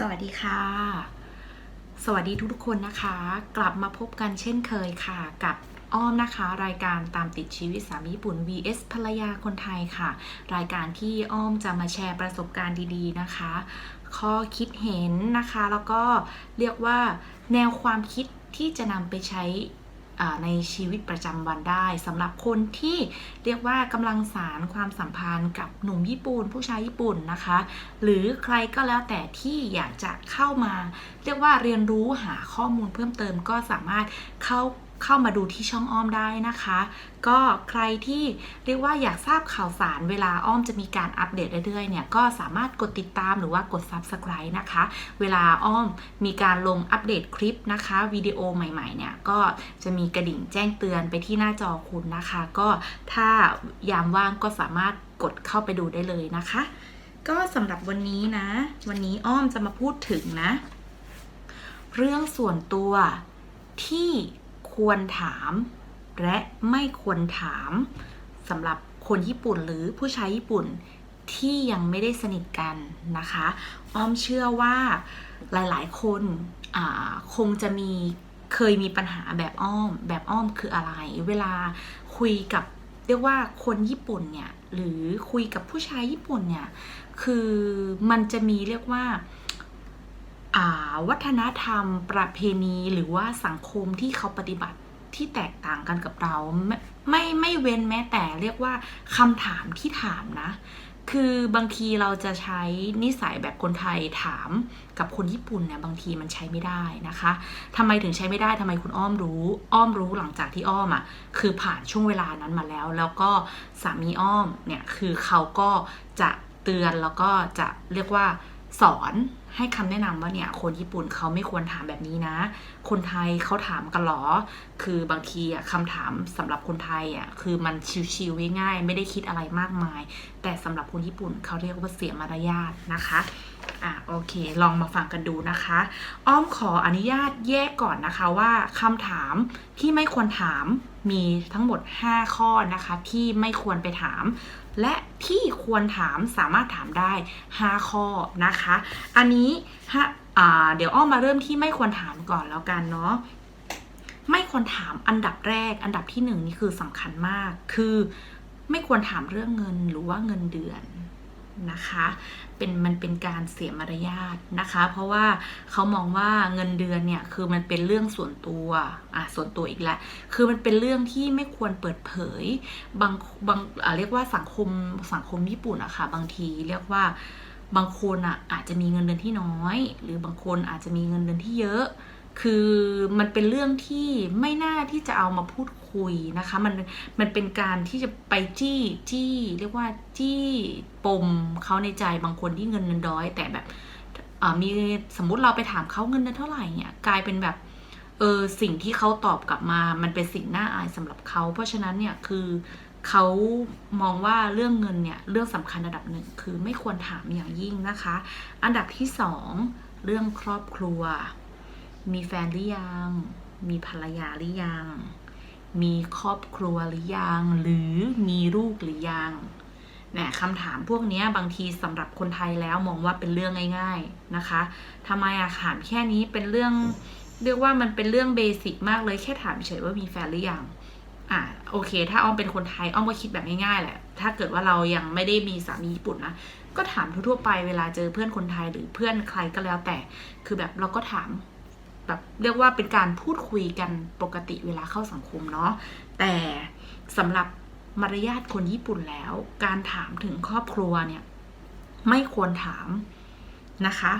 สวัสดีค่ะ สวัสดีทุกๆคนนะคะ กลับมาพบกันเช่นเคยค่ะ กับอ้อมนะคะ รายการตามติดชีวิตสามีญี่ปุ่น vs ภรรยาคนไทยค่ะ รายการที่อ้อมจะมาแชร์ประสบการณ์ดีๆนะคะ ข้อคิดเห็นนะคะ แล้วก็เรียกว่าแนวความคิดที่จะนำไปใช้ ในชีวิตประจำวันได้สำหรับคนที่เรียกว่ากำลังสารความสัมพันธ์กับหนุ่มญี่ปุ่น ผู้ชายญี่ปุ่นนะคะ หรือใครก็แล้วแต่ที่อยากจะเข้ามา เรียกว่าเรียนรู้หาข้อมูลเพิ่มเติมก็สามารถเข้า เข้ามาดูที่ช่องอ้อมได้นะคะ ก็ใครที่เรียกว่าอยากทราบข่าวสารเวลาอ้อมจะมีการอัปเดตเรื่อยๆเนี่ยก็สามารถกดติดตามหรือว่ากด Subscribe นะคะ เวลาอ้อมมีการลงอัปเดตคลิปนะคะวิดีโอใหม่ๆเนี่ยก็จะมีกระดิ่งแจ้งเตือนไปที่หน้าจอคุณนะคะ ก็ถ้ายามว่างก็สามารถกดเข้าไปดูได้เลยนะคะ ก็สำหรับวันนี้นะ วันนี้อ้อมจะมาพูดถึงนะ เรื่องส่วนตัวที่ ควรถาม และไม่ควรถามสำหรับคนญี่ปุ่นหรือผู้ชายญี่ปุ่นที่ยังไม่ได้สนิทกันนะคะ อ้อมเชื่อว่าหลาย ๆ คนคงจะมีเคยมีปัญหาแบบอ้อม แบบอ้อมคืออะไร เวลาคุยกับเรียกว่าคนญี่ปุ่นเนี่ย หรือคุยกับผู้ชายญี่ปุ่นเนี่ย คือมันจะมีเรียกว่า วัฒนธรรม ประเพณีหรือว่าสังคมที่เขาปฏิบัติที่แตกต่างกันกับเรา ไม่ไม่เว้นแม้แต่เรียกว่าคำถามที่ถามนะ คือบางทีเราจะใช้นิสัยแบบคนไทยถามกับคนญี่ปุ่นเนี่ยบางทีมันใช้ไม่ได้นะคะทำไมถึงใช้ไม่ได้ทำไมคุณอ้อมรู้ อ้อมรู้หลังจากที่อ้อมอะคือผ่านช่วงเวลานั้นมาแล้ว แล้วก็สามีอ้อมเนี่ยคือเขาก็จะเตือนแล้วก็จะเรียกว่าสอน ให้คำแนะนำว่าเนี่ยคนญี่ปุ่นเขาไม่ควรถามแบบนี้นะ คนไทยเขาถามกันหรอ คือบางทีอะคำถามสำหรับคนไทยอะคือมันชิวๆง่ายๆไม่ได้คิดอะไรมากมาย แต่สำหรับคนญี่ปุ่นเขาเรียกว่าเสียมารยาทนะคะ อะโอเค ลองมาฟังกันดูนะคะ อ้อมขออนุญาตแยกก่อนนะคะว่าคำถามที่ไม่ควรถามมีทั้งหมด 5 ข้อนะคะ ที่ไม่ควรไปถาม และที่ควรถามสามารถถามได้ 5 ข้อนะคะ อันนี้ฮะอ่าเดี๋ยวอ้อมมาเริ่มที่ไม่ควรถามก่อนแล้วกันเนาะไม่ควรถามอันดับแรก อันดับที่หนึ่งนี่คือสำคัญมากคือไม่ควรถามเรื่องเงินหรือว่าเงินเดือน นะคะ เป็นมันเป็นการเสียมารยาทนะคะ เพราะว่าเขามองว่าเงินเดือนเนี่ยคือมันเป็นเรื่องส่วนตัวอะส่วนตัวอีกแล้วคือมันเป็นเรื่องที่ไม่ควรเปิดเผยบางบางอะเรียกว่าสังคมสังคมญี่ปุ่นอะค่ะบางทีเรียกว่าบางคนอะอาจจะมีเงินเดือนที่น้อย หรือบางคนอาจจะมีเงินเดือนที่เยอะ คือมันเป็นเรื่องที่ไม่น่าที่จะเอามาพูดคุ ยนะคะมันมันเป็นการที่จะไปจี้จี้เรียกว่าจี้ปมเขาในใจบางคนที่เงินเดือนน้อย แต่แบบมีสมมุติเราไปถามเขาเงินเดือนเท่าไหร่เนี่ยกลายเป็นแบบเออสิ่งที่เขาตอบกลับมา มันเป็นสิ่งน่าอายสำหรับเขา เพราะฉะนั้นเนี่ยคือเขามองว่าเรื่องเงินเนี่ยเรื่องสำคัญระดับหนึ่งคือไม่ควรถามอย่างยิ่งนะคะ อันดับที่สองเรื่องครอบครัว มีแฟนหรือยัง มีภรรยาหรือยัง มีครอบครัวหรือยัง หรือมีลูกหรือยังนี่คำถามพวกนี้บางทีสำหรับคนไทยแล้วมองว่าเป็นเรื่องง่าย ๆนะคะทำไมอะถามแค่นี้เป็นเรื่องเรียกว่ามันเป็นเรื่องเบสิกมากเลยแค่ถามเฉยว่ามีแฟนหรือยังอะโอเค ถ้าอ้อมเป็นคนไทยอ้อมก็คิดแบบง่ายๆแหละ ถ้าเกิดว่าเรายังไม่ได้มีสามีญี่ปุ่นนะก็ถามทั่วๆไปเวลาเจอเพื่อนคนไทยหรือเพื่อนใครก็แล้วแต่ คือแบบเราก็ถาม แบบเรียกว่าเป็นการพูดคุยกันปกติเวลาเข้าสังคมเนาะแต่สำหรับมารยาทคนญี่ปุ่นแล้ว การถามถึงครอบครัวเนี่ยไม่ควรถามนะคะ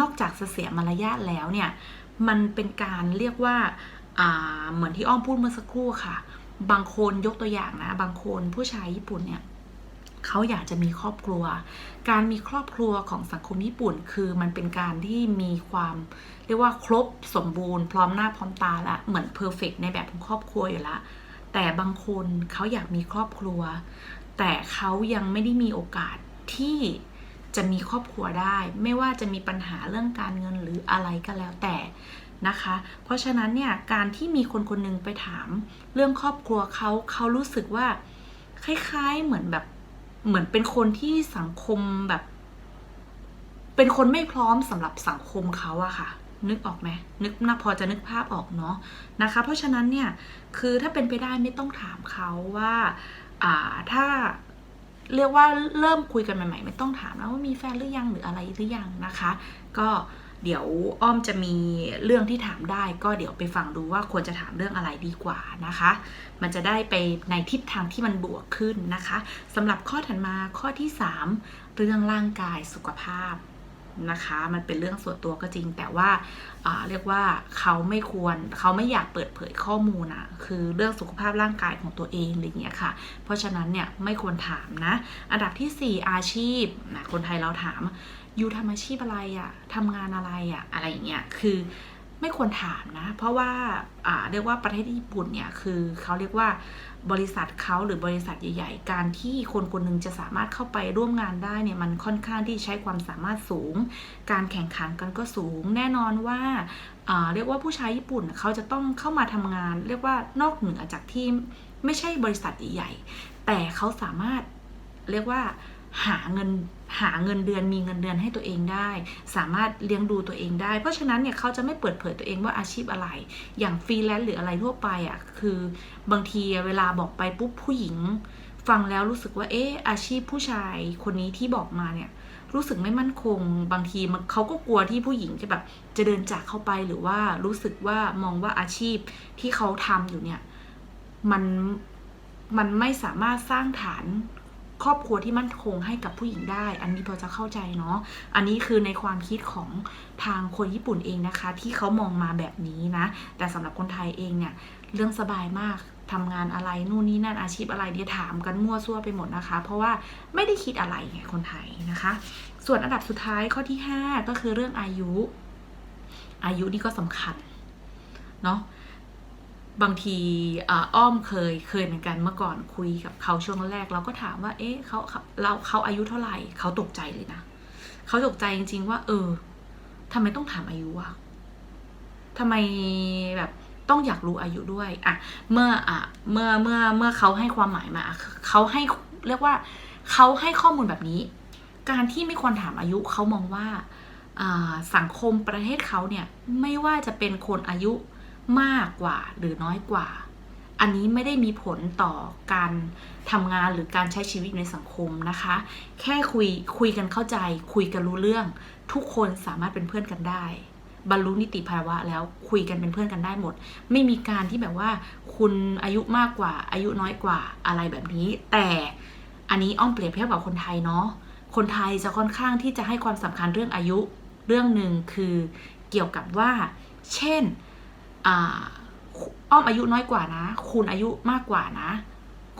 นอกจากจะเสียมารยาทแล้วเนี่ยมันเป็นการเรียกว่าอ่าเหมือนที่อ้อมพูดเมื่อสักครู่ค่ะ บางคนยกตัวอย่างนะ บางคนผู้ชายญี่ปุ่นเนี่ย เขาอยากจะมีครอบครัว การมีครอบครัวของสังคมญี่ปุ่น คือมันเป็นการที่มีความเรียกว่าครบสมบูรณ์พร้อมหน้าพร้อมตาละเหมือนเพอร์เฟกในแบบของครอบครัวอยู่ละแต่บางคนเขาอยากมีครอบครัว แต่เขายังไม่ได้มีโอกาสที่จะมีครอบครัวได้ ไม่ว่าจะมีปัญหาเรื่องการเงินหรืออะไรก็แล้วแต่นะคะ เพราะฉะนั้นเนี่ยการที่มีคนคนหนึงไปถามเรื่องครอบครัวเขาเขารู้สึกว่าคล้ายๆเหมือนแบบ เหมือนเป็นคนที่สังคมแบบ เป็นคนไม่พร้อมสำหรับสังคมเขาอะค่ะ นึกออกไหมนึกน่าพอจะนึกภาพออกเนาะนะคะ เพราะฉะนั้นเนี่ยคือถ้าเป็นไปได้ไม่ต้องถามเขาว่า อ่าถ้าเรียกว่าเริ่มคุยกันใหม่ๆ ไม่ต้องถามนะว่ามีแฟนหรือยังหรืออะไรหรือยังนะคะ ก็ เดี๋ยวอ้อมจะมีเรื่องที่ถามได้ก็เดี๋ยวไปฟังดูว่าควรจะถามเรื่องอะไรดีกว่านะคะ มันจะได้ไปในทิศทางที่มันบวกขึ้นนะคะสำหรับข้อถัดมาข้อที่ 3 เรื่องร่างกายสุขภาพนะคะ มันเป็นเรื่องส่วนตัวก็จริง แต่ว่าอ่าเรียกว่าเขาไม่ควรเขาไม่อยากเปิดเผยข้อมูลอะคือเรื่องสุขภาพร่างกายของตัวเองอะไรเงี้ยค่ะ เพราะฉะนั้นเนี่ยไม่ควรถามนะ อันดับทีสี่4 อาชีพนะคนไทยเราถาม ยูทำอาชีพอะไรอะทำงานอะไรอะอะไรอย่างเงี้ยคือไม่ควรถามนะ เพราะว่าอ่าเรียกว่าประเทศญี่ปุ่นเนี่ยคือเขาเรียกว่าบริษัทเขาหรือบริษัทใหญ่ ๆ การที่คนคนหนึงจะสามารถเข้าไปร่วมงานได้เนี่ยมันค่อนข้างที่ใช้ความสามารถสูง การแข่งขันกันก็สูง แน่นอนว่าอ่าเรียกว่าผู้ชายญี่ปุ่นเขาจะต้องเข้ามาทำงาน เรียกว่านอกเหนือจากที่ไม่ใช่บริษัทใหญ่ๆแต่เขาสามารถเรียกว่าหาเงิน หาเงินเดือนมีเงินเดือนให้ตัวเองได้ สามารถเลี้ยงดูตัวเองได้ เพราะฉะนั้นเนี่ยเขาจะไม่เปิดเผยตัวเองว่าอาชีพอะไร อย่างฟรีแลนซ์หรืออะไรทั่วไปอะคือบางทีเวลาบอกไปปุ๊บผู้หญิง ฟังแล้วรู้สึกว่าเอ๊ะอาชีพผู้ชายคนนี้ที่บอกมาเนี่ยรู้สึกไม่มั่นคง บางทีมันเขาก็กลัวที่ผู้หญิงจะแบบจะเดินจากเข้าไปหรือว่ารู้สึกว่ามองว่าอาชีพที่เขาทำอยู่เนี่ยมันมันไม่สามารถสร้างฐาน ครอบครัวที่มั่นคงให้กับผู้หญิงได้ อันนี้พอจะเข้าใจเนาะ อันนี้คือในความคิดของทางคนญี่ปุ่นเองนะคะ ที่เขามองมาแบบนี้นะ แต่สำหรับคนไทยเองเนี่ยเรื่องสบายมากทำงานอะไรนู่นนี่นั่นอาชีพอะไรเดี๋ยวถามกันมั่วซั่วไปหมดนะคะ เพราะว่าไม่ได้คิดอะไรไงคนไทยนะคะ ส่วนอันดับสุดท้ายข้อที่ 5 ก็คือเรื่องอายุ อายุนี่ก็สำคัญเนาะ บางทีอาอ้อมเคยเคยเหมือนกันเมื่อก่อนคุยกับเขาช่วงแรก เราก็ถามว่า เอ๊ะเขาเราเขาอายุเท่าไหร่เขาตกใจเลยนะเขาตกใจจริง ๆ ว่า เออทำไมต้องถามอายุอะทำไมแบบต้องอยากรู้อายุด้วยอะเมื่ออะเมื่อเมื่อเมื่อเขาให้ความหมายมาเขาให้เรียกว่าเขาให้ข้อมูลแบบนี้ การที่ไม่ควรถามอายุเขามองว่าสังคมประเทศเขาเนี่ยไม่ว่าจะเป็นคนอายุ มากกว่าหรือน้อยกว่า อันนี้ไม่ได้มีผลต่อการทำงานหรือการใช้ชีวิตในสังคมนะคะ แค่คุยคุยกันเข้าใจ คุยกันรู้เรื่อง ทุกคนสามารถเป็นเพื่อนกันได้ บรรลุนิติภาวะแล้วคุยกันเป็นเพื่อนกันได้หมด ไม่มีการที่แบบว่าคุณอายุมากกว่า อายุน้อยกว่าอะไรแบบนี้ แต่อันนี้อ้อมเปรียบเทียบกับคนไทยเนาะคนไทยจะค่อนข้างที่จะให้ความสำคัญเรื่องอายุเรื่องหนึ่งคือเกี่ยวกับว่า เช่น อ้อมอายุน้อยกว่านะ คุณอายุมากกว่านะ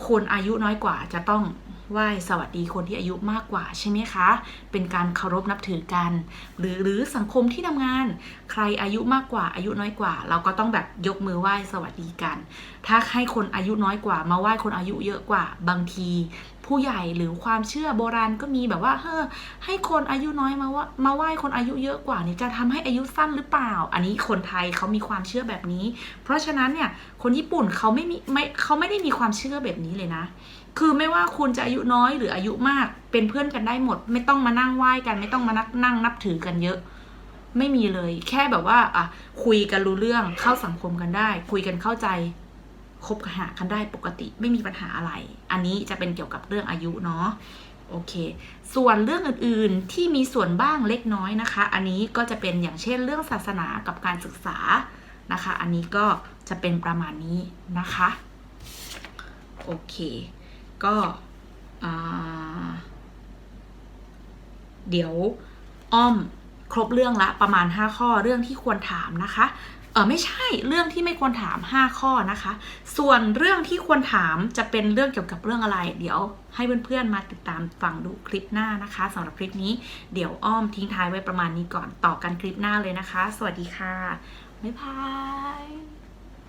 คนอายุน้อยกว่าจะต้อง ไหว้สวัสดีคนที่อายุมากกว่าใช่ไหมคะ เป็นการเคารพนับถือกัน หรือหรือสังคมที่ทำงาน ใครอายุมากกว่าอายุน้อยกว่า เราก็ต้องแบบยกมือไหว้สวัสดีกัน ถ้าให้คนอายุน้อยกว่า มาไหว้คนอายุเยอะกว่าบางทีผู้ใหญ่หรือความเชื่อโบราณก็มีแบบว่าเฮ้อให้คนอายุน้อยมาว่ามาไหว้คนอายุเยอะกว่าเนี่ยจะทำให้อายุสั้นหรือเปล่า อันนี้คนไทยเขามีความเชื่อแบบนี้ เพราะฉะนั้นเนี่ยคนญี่ปุ่นเขาไม่มีไม่เขาไม่ได้มีความเชื่อแบบนี้เลยนะ คือไม่ว่าคุณจะอายุน้อยหรืออายุมาก เป็นเพื่อนกันได้หมด ไม่ต้องมานั่งไหว้กัน ไม่ต้องมานั่งนั่งนับถือกันเยอะ ไม่มีเลย แค่แบบว่าอะคุยกันรู้เรื่องเข้าสังคมกันได้ คุยกันเข้าใจคบหากันได้ปกติไม่มีปัญหาอะไร อันนี้จะเป็นเกี่ยวกับเรื่องอายุเนาะโอเค ส่วนเรื่องอื่นๆที่มีส่วนบ้างเล็กน้อยนะคะ อันนี้ก็จะเป็นอย่างเช่นเรื่องศาสนากับการศึกษานะคะ อันนี้ก็จะเป็นประมาณนี้นะคะ โอเค ก็เดี๋ยวอ้อมครบเรื่องละประมาณ 5 ข้อเรื่องที่ควรถามนะคะเออไม่ใช่เรื่องที่ไม่ควรถาม 5 ข้อนะคะ ส่วนเรื่องที่ควรถามจะเป็นเรื่องเกี่ยวกับเรื่องอะไร เดี๋ยวให้เพื่อนๆมาติดตามฟังดูคลิปหน้านะคะสำหรับคลิปนี้เดี๋ยวอ้อมทิ้งท้ายไว้ประมาณนี้ก่อนต่อกันคลิปหน้าเลยนะคะ สวัสดีค่ะบ๊ายบาย